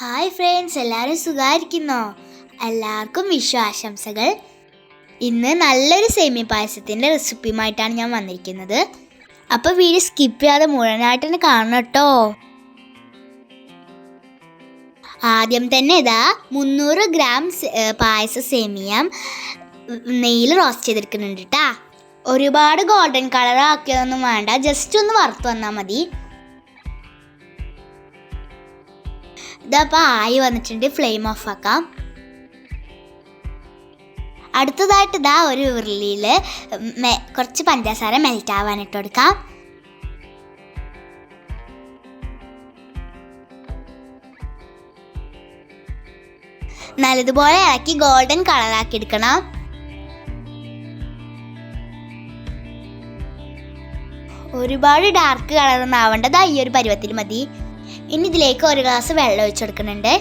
Hi friends എല്ലാവരും സുഖമായിരിക്കുന്നോ എല്ലാവർക്കും വിശ്വാശംസകൾ ഇന്ന് നല്ലൊരു സേമിയ പായസത്തിന്റെ റെസിപ്പിയുമായിട്ടാണ് ഞാൻ വന്നിരിക്കുന്നത്. അപ്പോൾ വീഡിയോ സ്കിപ്പ് ചെയ്യാതെ മുഴുവനായിട്ട് തന്നെ കാണണം കേട്ടോ. ആദ്യം തന്നെ ഇതാ മുന്നൂറ് ഗ്രാം പായസ സേമിയം നെയ്യിൽ റോസ്റ്റ് ചെയ്തെടുക്കുന്നുണ്ട് കേട്ടാ ഒരുപാട് ഗോൾഡൻ കളർ ആക്കിയതൊന്നും വേണ്ട ജസ്റ്റ് ഒന്ന് വറുത്ത് വന്നാൽ മതി. ഇതപ്പോൾ ആയി വന്നിട്ടുണ്ട് ഫ്ലെയിം ഓഫ് ആക്കാം. അടുത്തതായിട്ട് ഇതാ ഒരു ഉരുളിയിൽ കുറച്ച് പഞ്ചസാര മെൽറ്റ് ആവാനിട്ട് കൊടുക്കാം. നല്ലതുപോലെ ഇളക്കി ഗോൾഡൻ കളറാക്കി എടുക്കണം. ഒരുപാട് ഡാർക്ക് കളറൊന്നും ആവേണ്ടത് ഈ ഒരു പരുവത്തിൽ മതി. ഇനി ഇതിലേക്ക് ഒരു ഗ്ലാസ് വെള്ളം ഒഴിച്ചു കൊടുക്കുന്നുണ്ട്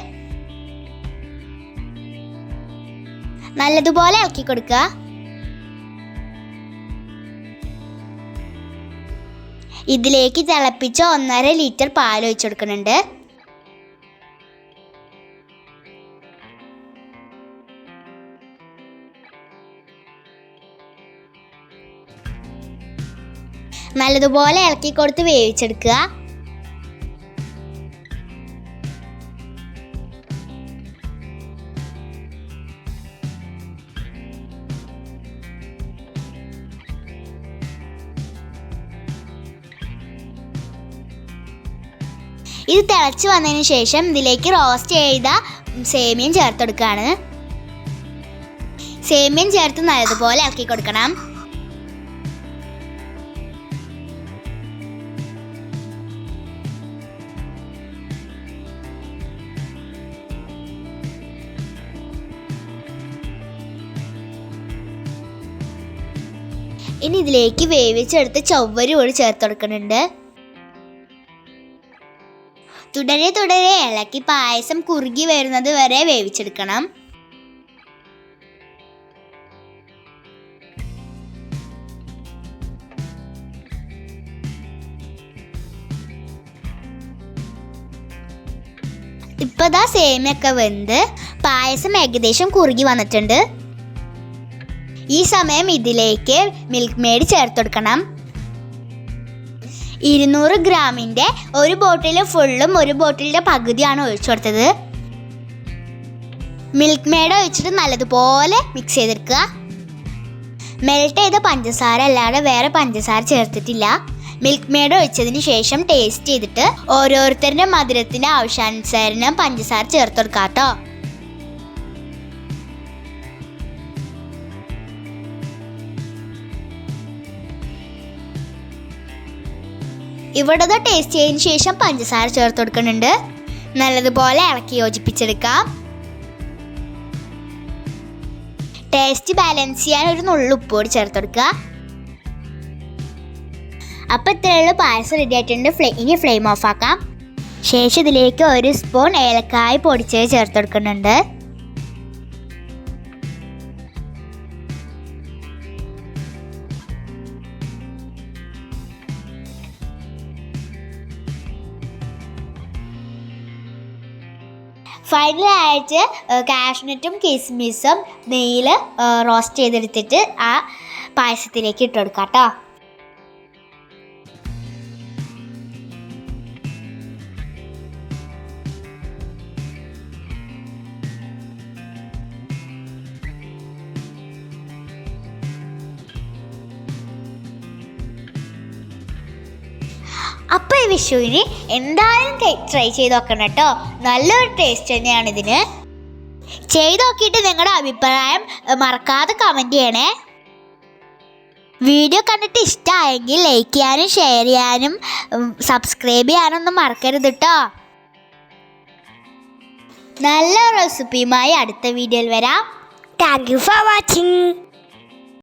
നല്ലതുപോലെ ഇളക്കി കൊടുക്കുക ഇതിലേക്ക് തിളപ്പിച്ച ഒന്നര ലിറ്റർ പാൽ ഒഴിച്ചു കൊടുക്കുന്നുണ്ട് നല്ലതുപോലെ ഇളക്കി കൊടുത്ത് വേവിച്ചെടുക്കുക. ഇത് തിളച്ച് വന്നതിന് ശേഷം ഇതിലേക്ക് റോസ്റ്റ് ചെയ്ത സേമിയം ചേർത്തെടുക്കുകയാണ് സേമിയം ചേർത്ത് നല്ലതുപോലെ ഇളക്കി കൊടുക്കണം. ഇനി ഇതിലേക്ക് വേവിച്ചെടുത്ത് ചൊവ്വരി കൂടി ചേർത്ത് കൊടുക്കുന്നുണ്ട്. തുടരെ തുടരെ ഇളക്കി പായസം കുറുകി വരുന്നത് വരെ വേവിച്ചെടുക്കണം. ഇപ്പതാ സേമിയൊക്കെ വെന്ത് പായസം ഏകദേശം കുറുകി വന്നിട്ടുണ്ട്. ഈ സമയം ഇതിലേക്ക് മിൽക്ക് മെയ്ഡ് ചേർത്ത് കൊടുക്കണം. ഇരുന്നൂറ് ഗ്രാമിന്റെ ഒരു ബോട്ടിൽ ഫുള്ളും ഒരു ബോട്ടിലിന്റെ പകുതിയാണ് ഒഴിച്ചു കൊടുത്തത്. മിൽക്ക് മേഡ് ഒഴിച്ചിട്ട് നല്ലതുപോലെ മിക്സ് ചെയ്തെടുക്കുക. മെൽറ്റ് ചെയ്ത പഞ്ചസാര അല്ലാതെ വേറെ പഞ്ചസാര ചേർത്തിട്ടില്ല. മിൽക്ക് മേഡ് ഒഴിച്ചതിന് ശേഷം ടേസ്റ്റ് ചെയ്തിട്ട് ഓരോരുത്തരുടെ മധുരത്തിന്റെ ആവശ്യാനുസരണം പഞ്ചസാര ചേർത്ത് കൊടുക്കാം കേട്ടോ ഇവിടെ ടേസ്റ്റ് ചെയ്തതിന് ശേഷം പഞ്ചസാര ചേർത്ത് കൊടുക്കുന്നുണ്ട്. നല്ലതുപോലെ ഇളക്കി യോജിപ്പിച്ചെടുക്കാം. ടേസ്റ്റ് ബാലൻസ് ചെയ്യാൻ ഒരു നുള്ളു ഉപ്പ് കൂടി ചേർത്ത് കൊടുക്കുക. അപ്പം ഇത്രയുള്ള പായസം റെഡി ആയിട്ടുണ്ട്. ഫ്ലേ ഇനി ഫ്ലെയിം ഓഫ് ആക്കാം. ശേഷം ഇതിലേക്ക് ഒരു സ്പൂൺ ഏലക്കായ പൊടിച്ചത് ചേർത്ത് കൊടുക്കുന്നുണ്ട്. ഫൈനലായിട്ട് കാഷ്നട്ടും കിസ്മിസും നെയ്യിൽ റോസ്റ്റ് ചെയ്തെടുത്തിട്ട് ആ പായസത്തിലേക്ക് ഇട്ട് കൊടുക്കാം കേട്ടോ അപ്പോൾ ഈ വിഷുവിന് എന്തായാലും ട്രൈ ചെയ്ത് നോക്കണം കേട്ടോ. നല്ലൊരു ടേസ്റ്റ് തന്നെയാണ് ഇതിന്. ചെയ്ത് നോക്കിയിട്ട് നിങ്ങളുടെ അഭിപ്രായം മറക്കാതെ കമന്റ് ചെയ്യണേ. വീഡിയോ കണ്ടിട്ട് ഇഷ്ടമായെങ്കിൽ ലൈക്ക് ചെയ്യാനും ഷെയർ ചെയ്യാനും സബ്സ്ക്രൈബ് ചെയ്യാനും ഒന്നും മറക്കരുത് കേട്ടോ നല്ല റെസിപ്പിയുമായി അടുത്ത വീഡിയോയിൽ വരാം. Thank you for watching.